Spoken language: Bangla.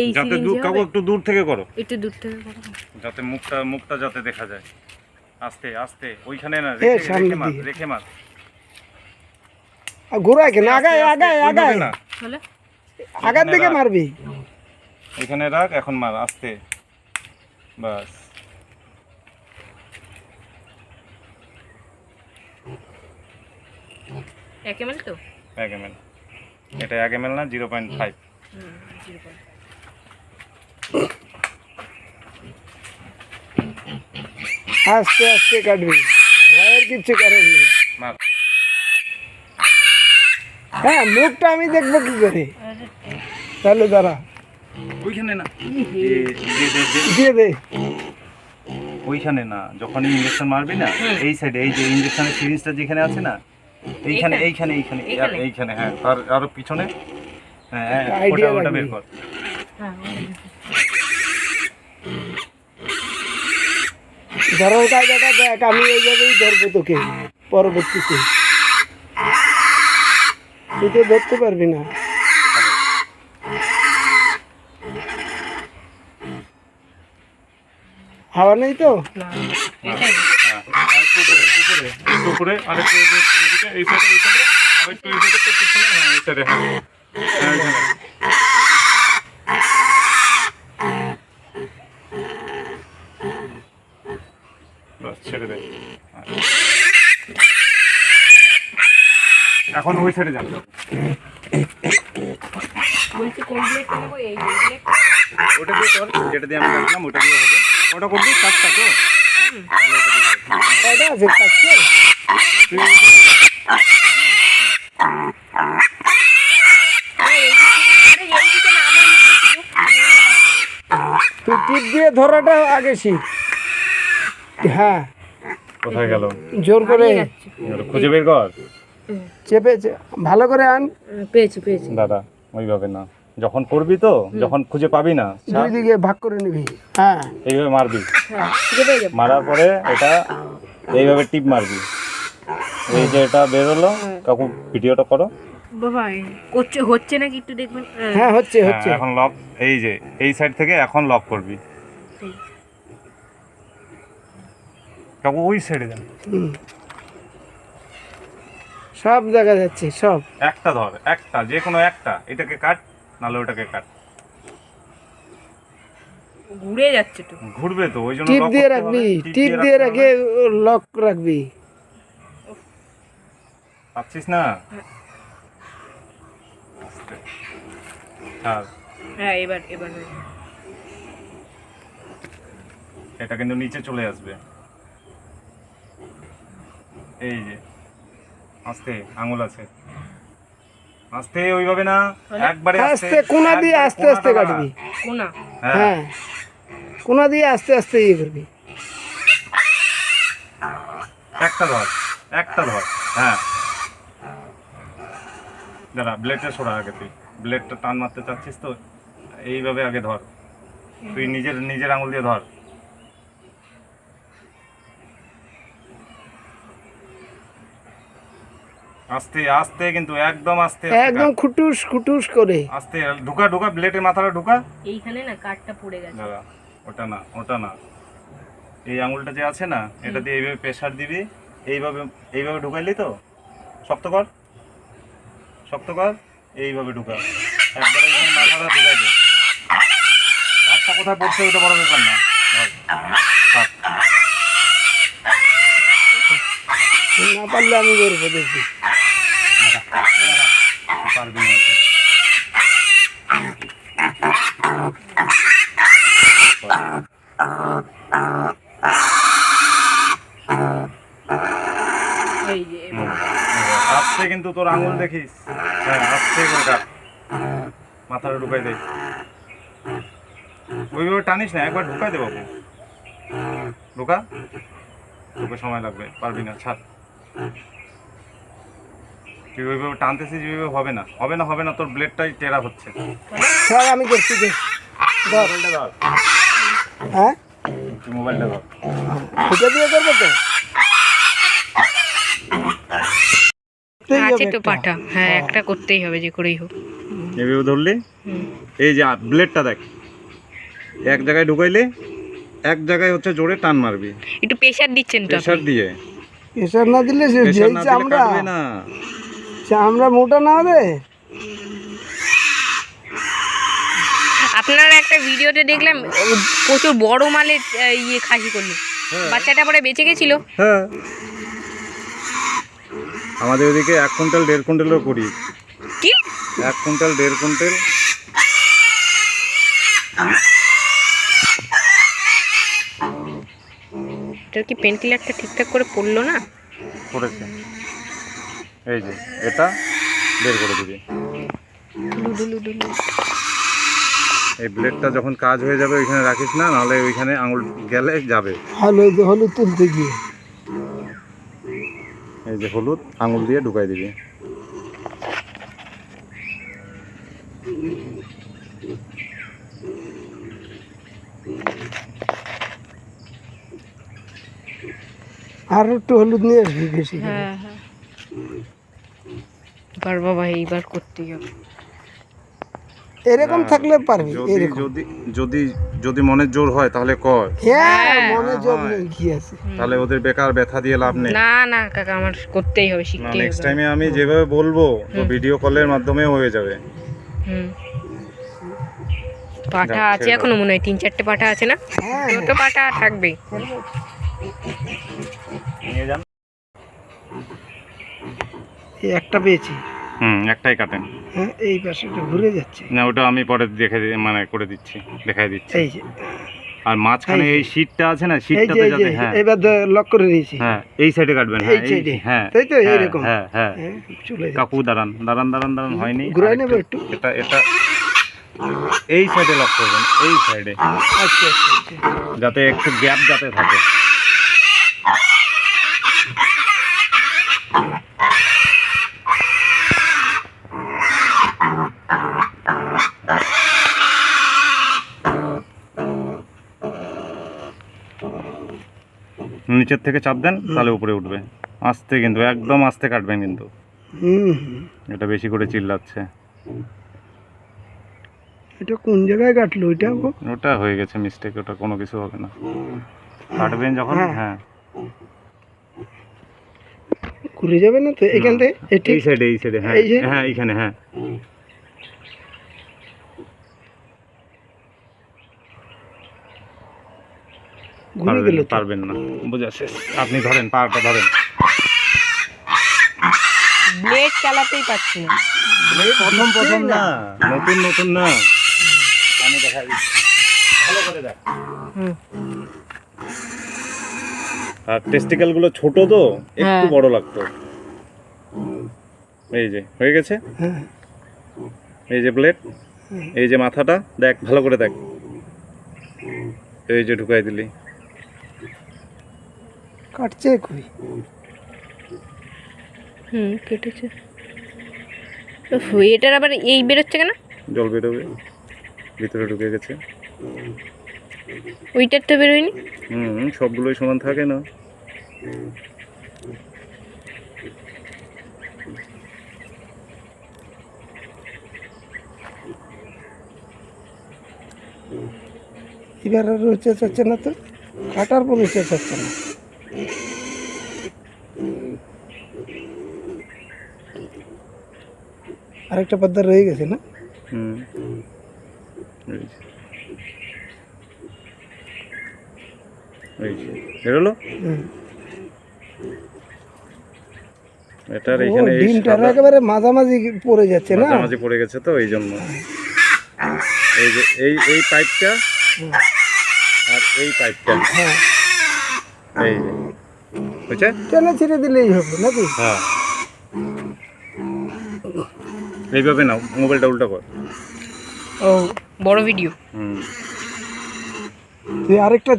এই যাতে কাকু একটু দূর থেকে করো। একটু দূর থেকে করো। যাতে মুখটা মুখটা যাতে দেখা যায়। আস্তে আস্তে ওইখানে না রেখে রেখে মার। রেখে মার। ঘুরাই কেন? আগায় আগায় আগায়। না। আগার দিকে মারবি। এখানে রাখ এখন মার আস্তে। বাস। এক এমএল তো? এক এম এটা এক এম না জিরো পয়েন্ট ফাইভ। হুম জিরো পয়েন্ট আস্তে আস্তে কাটবি। ভয়ের কিচ্ছু কারণ নেই। মার হ্যাঁ মুখটা আমি দেখব কি করে? তাহলে দাঁড়া। ওইখানে না। দিয়ে দে। ওইখানে না যখন ইঞ্জেকশন মারবি না এই সাইডে এই যে ইঞ্জেকশনের সিরিজটা যেখানে আছে না এইখানে এইখানে। এইখানে এইখানে? হ্যাঁ আর আরও পিছনে। হ্যাঁ হ্যাঁ ওটা ওটা বের কর। হ্যাঁ ধরার কায়দাটা দেখ আমি এইভাবেই ধরবো তোকে পরবর্তীতে। তুই তো ধরতে পারবি না। হাওয়া নেই তো? হ্যাঁ এই সাইডে এই সাইডে এই সাইডে পিছনে হ্যাঁ এই সাইডে হ্যাঁ হ্যাঁ এইখানে। বাস ছেড়ে দে হ্যাঁ। এখন ওই সাইডে যান বলছি কোন ব্লেড নেব এই ব্লেড ওটা দিয়ে কর যেটা দিয়ে আমি কাটলাম ওটা দিয়ে হবে। ওটা করবি তো? তুই টিপ দিয়ে ধরাটা আগে শিখ। হ্যাঁ। কোথায় গেল? জোর করে। খুঁজে বের কর। চেপে চে- ভালো করে আন। পেয়েছি পেয়েছি। দাদা ওইভাবে না। যখন করবি তো যখন খুঁজে পাবি না দুই দিকে ভাগ করে নিবি। হ্যাঁ। এইভাবে মারবি। হ্যাঁ খুঁজে পেয়ে যাব। মারার পরে এটা এইভাবে টিপ মারবি। এই যে এটা বেরোলো কাকু ভিডিওটা করো। বাবা করছে হচ্ছে নাকি একটু দেখবেন? হ্যাঁ, হ্যাঁ হচ্ছে হ্যাঁ, হচ্ছে। এখন লক এই যে এই সাইড থেকে এখন লক করবি। কাকু ওই সাইডে যান। হুম। সব দেখা যাচ্ছে সব। একটা ধর একটা যে কোনো একটা এটাকে কাট নাহলে ওটাকে কাট। ঘুরে যাচ্ছে তো। ঘুরবে তো ওই জন্য টিপ দিয়ে রাখবি টিপ দিয়ে রাখে লক রাখবি। পাচ্ছিস না? হ্যাঁ। এবার এবার এটা কিন্তু নিচে চলে আসবে। এই যে। আস্তে আঙুল আছে। আস্তে ওইভাবে না একবারে আস্তে কোনা দিয়ে আস্তে আস্তে কাটবি। কোনা? হ্যাঁ। হ্যাঁ। কোনা দিয়ে আস্তে আস্তে ইয়ে করবি। একটা ধর একটা ধর হ্যাঁ। দাঁড়া ব্লেডটা সরা আগে তুই। ব্লেডটা টান মারতে চাচ্ছিস তো এইভাবে আগে ধর। তুই নিজের নিজের আঙুল দিয়ে ধর। আস্তে আস্তে কিন্তু একদম আস্তে একদম খুটুস খুটুস করে। আস্তে ঢুকা ঢুকা ব্লেডের মাথাটা ঢুকা। এইখানে না কাঠটা পড়ে গেছে। দাদা ওটা না ওটা না। এই আঙুলটা যে আছে না এটা দিয়ে এইভাবে প্রেশার দিবি এইভাবে এইভাবে ঢুকাইলি তো শক্ত কর শক্ত কর এইভাবে ঢুকা। একবারে এখানে মাথাটা ঢুকাই দে। হাতটা কোথায় পড়ছে ওটা বড় ব্যাপার না। না পারলে আমি করব দেখবি পারবি। আস্তে কিন্তু তোর আঙুল দেখিস। হ্যাঁ আস্তে করে কাট মাথাটা ঢুকাই দে। ওইভাবে টানিস না, একবার ঢুকাই দে বাবু। ঢুকা? ঢুকে সময় লাগবে, পারবি না, ছাড়। তুই ওইভাবে টানতেছিস ওইভাবে হবে না। হবে না হবে না তোর ব্লেডটাই টেরা হচ্ছে। সব আমি মোবাইলটা ধর। হ্যাঁ? তুই মোবাইলটা ধর। এটা দিয়ে করব তো? আছে তো একটা। পাটা। হ্যাঁ একটা করতেই হবে যে করেই হোক। এভাবে ধরলি। এই যে ব্লেডটা দেখ। এক জায়গায় ঢুকাইলে এক জায়গায় হচ্ছে জোরে টান মারবি। একটু প্রেশার দিচ্ছেন তো প্রেশার দিয়ে। প্রেশার না দিলে যেই না। চামড়া কাটবে মোটা না হবে আপনারা একটা ভিডিওতে দেখলাম প্রচুর বড় মালের ইয়ে খাসি করল। হ্যাঁ। বাচ্চাটা পরে বেঁচে গেছিল। হ্যাঁ। আমাদের ওদিকে এক কুইন্টাল দেড় কুইন্টালও করি। কি? এক কুইন্টাল দেড় কুইন্টাল। এটা কি পেন কিলারটা ঠিকঠাক করে পড়ল না? করেছে এই যে এটা বের করে দিবি। এই ব্লেডটা যখন কাজ হয়ে যাবে ওইখানে রাখিস না নাহলে ওইখানে আঙুল গেলে যাবে। হলুদ হলুদ তুলতে গিয়ে। এই যে হলুদ আঙুল দিয়ে ঢুকাই দিবি। আর একটু হলুদ নিয়ে আসবি বেশি হ্যাঁ হ্যাঁ। এবার বাবা এইবার করতেই হবে। এরকম থাকলে পারবি যদি এরকম। যদি যদি যদি মনের জোর হয় তাহলে কর। হ্যাঁ মনে জব হয়। নেই কি আছে। তাহলে ওদের বেকার ব্যথা দিয়ে লাভ নেই। না না কাকা আমার করতেই হবে শিখতেই নেক্সট টাইমে আমি যেভাবে বলব তো ভিডিও কলের মাধ্যমে হয়ে যাবে। হুম। পাঠা আছে এখনও মনে হয় তিন চারটে পাঠা আছে না? হ্যাঁ দুটো পাঠা থাকবেই। নিয়ে যান এই একটা পেয়েছি। হুম একটাই কাটেন হ্যাঁ এই পাশেটা ঘুরে যাচ্ছে। না ওটা আমি পরে দেখে মানে করে দিচ্ছি দেখাই দিচ্ছি। এই যে। আর মাঝখানে এই শীটটা আছে না শীটটাতে যাতে হ্যাঁ। এবার লক করে নিয়েছি। হ্যাঁ এই সাইডে কাটবেন হ্যাঁ এই এ? হ্যাঁ। তাই তো? হ্যাঁ, এইরকম? হ্যাঁ হ্যাঁ। হ্যাঁ চলে কাকু দাঁড়ান দাঁড়ান দাঁড়ান দাঁড়ান হয়নি। আরেকটু- নেব একটু? এটা এটা। এই সাইডে লক করবেন এই সাইডে আচ্ছা আচ্ছা আচ্ছা। যাতে একটু গ্যাপ যাতে থাকে। নিচের থেকে চাপ দেন তাহলে উপরে উঠবে। আস্তে কিন্তু একদম আস্তে কাটবেন কিন্তু। এটা বেশি করে চিল্লাচ্ছে। এটা কোন জায়গায় কাটলো? গো? ওটা হয়ে গেছে মিস্টেক ওটা কোনো কিছু হবে না। কাটবেন যখন হ্যাঁ। হ্যাঁ। ঘুরে যাবে না তো এখান থেকে? এই সাইডে এই সাইডে হ্যাঁ। হ্যাঁ এইখানে হ্যাঁ। ঘুরে গেল পারবেন না। বুঝা শেষ আপনি ধরেন পাটা ধরেন। ব্লেড চালাতেই পারছি না। প্রথম প্রথম না। নতুন নতুন না। আমি দেখা দিচ্ছি। ভালো করে দেখ। আর টেস্টিক্যালগুলো ছোট তো একটু হ্যাঁ। বড় লাগতো। এই যে হয়ে গেছে? হ্যাঁ। এই যে প্লেট এই যে মাথাটা দেখ ভালো করে দেখ। এই যে ঢুকাই দিলি। কাটছে কই? হুম কেটেছে। এটার আবার এই বেরোচ্ছে কেন? জল বেরোবে। ভিতরে ঢুকে গেছে। ওইটার তো বেরোয়নি? হুম সবগুলোই সমান থাকে না। এবার আর হচ্ছে চাচ্ছে না তো? কাটার পর হচ্ছে চাচ্ছে না। আরেকটা পদ্মা রয়ে গেছে না? হুম। এই যে। বেরোলো? এটার একেবারে মাঝামাঝি পড়ে যাচ্ছে না? মাঝামাঝি পড়ে গেছে তো এই জন্য। এই যে এই এই পাইপটা আর এই পাইপটা। হ্যাঁ। এই যে। বুঝছে টেনে ছেড়ে দিলেই হবে নাকি? হ্যাঁ। এইভাবে নাও মোবাইলটা উল্টা কর। ও বড় ভিডিও হুম। তুই আরেকটা